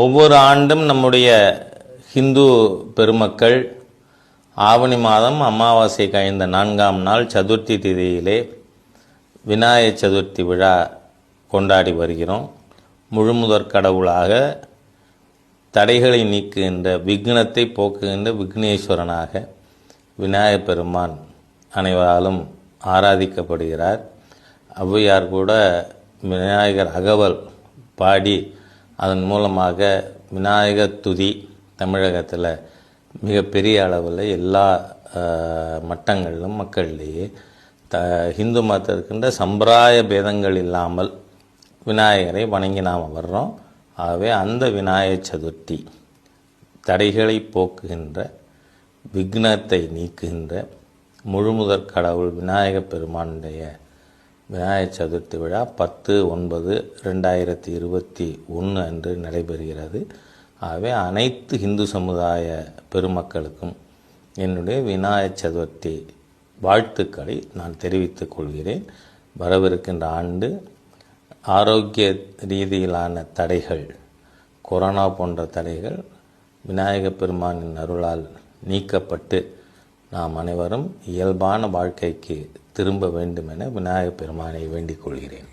ஒவ்வொரு ஆண்டும் நம்முடைய ஹிந்து பெருமக்கள் ஆவணி மாதம் அமாவாசை கழிந்த நான்காம் நாள் சதுர்த்தி திதியிலே விநாயகர் சதுர்த்தி விழா கொண்டாடி வருகிறோம். முழுமுதற் கடவுளாக தடைகளை நீக்குகின்ற விக்னத்தை போக்குகின்ற விக்னேஸ்வரனாக விநாயகப் பெருமான் அனைவராலும் ஆராதிக்கப்படுகிறார். ஔவையார் கூட விநாயகர் அகவல் பாடி அதன் மூலமாக விநாயகர் துதி தமிழகத்தில் மிகப்பெரிய அளவில் எல்லா மட்டங்களிலும் மக்களிடையே த ஹிந்து மதத்தில் இருக்கின்ற பேதங்கள் இல்லாமல் விநாயகரை வணங்கி நாம் வர்றோம். ஆகவே அந்த விநாயகர் சதுர்த்தி தடைகளை போக்குகின்ற விக்னத்தை நீக்குகின்ற முழுமுதற் கடவுள் விநாயகப் பெருமானுடைய விநாயகர் சதுர்த்தி விழா பத்து ஒன்பது ரெண்டாயிரத்தி இருபத்தி ஒன்று அன்று நடைபெறுகிறது. ஆகவே அனைத்து இந்து சமுதாய பெருமக்களுக்கும் என்னுடைய விநாயகர் சதுர்த்தி வாழ்த்துக்களை நான் தெரிவித்துக் கொள்கிறேன். வரவிருக்கின்ற ஆண்டு ஆரோக்கிய ரீதியிலான தடைகள் கொரோனா போன்ற தடைகள் விநாயகப் பெருமானின் அருளால் நீக்கப்பட்டு நாம் அனைவரும் இயல்பான வாழ்க்கைக்கு திரும்ப வேண்டும் என விநாயகப் பெருமானை வேண்டிக் கொள்கிறேன்.